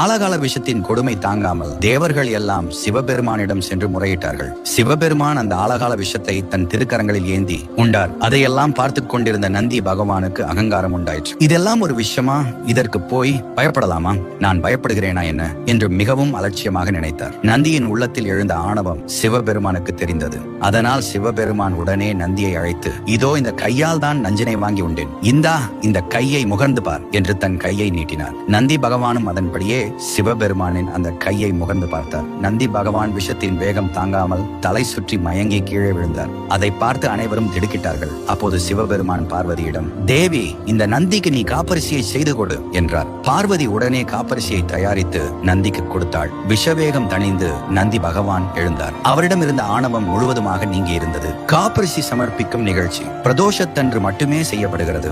ஆலகால விஷத்தின் கொடுமை தாங்காமல் தேவர்கள் எல்லாம் சிவபெருமானிடம் சென்று முறையிட்டார்கள். சிவபெருமான் அந்த ஆலகால விஷத்தை தன் திருக்கரங்களில் ஏந்தி உண்டார். அதையெல்லாம் பார்த்து கொண்டிருந்த நந்தி பகவானுக்கு அகங்காரம் உண்டாயிற்று. இதெல்லாம் ஒரு விஷயமா? இதற்கு போய் பயப்படலாமா? நான் பயப்படுகிறேனா என்ன? என்று மிகவும் அலட்சியமாக நினைத்தார். நந்தியின் உள்ளத்தில் எழுந்த ஆணவம் சிவபெருமானுக்கு தெரிந்தது. அதனால் சிவபெருமான் உடனே நந்தியை அழைத்து இதோ இந்த கையால் தான் நஞ்சினை வாங்கி உண்டேன். இந்தா இந்த கையை முகர்ந்து பார் என்று தன் கையை நீட்டினார். நந்தி பகவானும் அதன்படியே சிவபெருமானின் அந்த கையை முகர்ந்து பார்த்தார். நந்தி பகவான் விஷத்தின் வேகம் தாங்காமல் தலை சுற்றி மயங்கி கீழே விழுந்தார். அதை பார்த்து அனைவரும் திடுக்கிட்டார்கள். அப்போது சிவபெருமான் பார்வதியிடம் தேவி இந்த நந்திக்கு நீ காப்பரிசியை செய்து கொடு என்றார். பார்வதி உடனே காப்பரிசியை தயாரித்து நந்திக்கு கொடுத்தாள். விஷவேகம் தணிந்து நந்தி பகவான் எழுந்தார். அவரிடம் இருந்த ஆணவம் முழுவதுமாக நீங்கி இருந்தது காப்பரிசி சமர்ப்பிக்கும் நிகழ்ச்சி. பிரதோஷத்தன்று மட்டுமே செய்யப்படுகிறது.